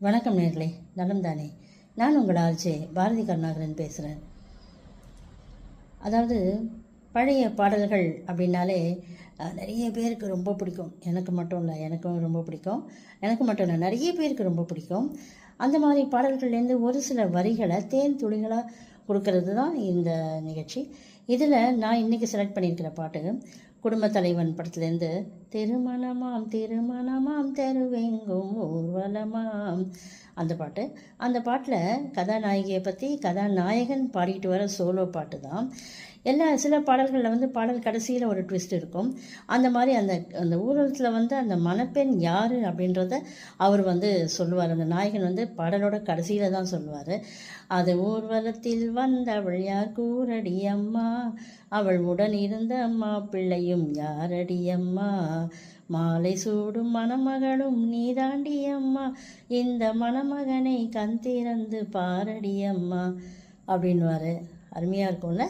வணக்கம் நேர்களே நலம் தானே நான் உங்கள் ஆர்ஜே பாரதி கருணாகரன் பேசுகிறேன் அதாவது பழைய பாடல்கள் அப்படின்னாலே நிறைய பேருக்கு ரொம்ப பிடிக்கும். எனக்கு மட்டும் இல்லை எனக்கும் ரொம்ப பிடிக்கும். எனக்கு மட்டும் இல்லை நிறைய பேருக்கு ரொம்ப பிடிக்கும். அந்த மாதிரி பாடல்கள்லேருந்து ஒரு சில வரிகளை தேன் துளிகளாக கொடுக்கறது தான் இந்த நிகழ்ச்சி. இதில் நான் இன்றைக்கி செலக்ட் பண்ணியிருக்கிற பாட்டு குடும்ப தலைவன் படத்துலேருந்து திருமணமாம் திருமணமாம் தெருவெங்கும் ஊர்வலமாம் அந்த பாட்டு. அந்த பாட்டில் கதாநாயகியை பற்றி கதாநாயகன் பாடிட்டு வர சோலோ பாட்டு தான். எல்லா சில பாடல்களில் வந்து பாடல் கடைசியில் ஒரு ட்விஸ்ட் இருக்கும். அந்த மாதிரி அந்த அந்த ஊர்வலத்தில் வந்து அந்த மணப்பெண் யார் அப்படின்றத அவர் வந்து சொல்லுவார். அந்த நாயகன் வந்து பாடலோட கடைசியில் தான் சொல்லுவார். அது ஊர்வலத்தில் வந்தவள் யார்? கூரடி அம்மா. அவள் உடன் இருந்த அம்மா பிள்ளையும் யாரடி அம்மா மாலை சூடும் மணமகளும் நீதாண்டியம்மா. இந்த மணமகனை கண் திறந்து பாரடி அம்மா வர அருமையாக இருக்கும்ல?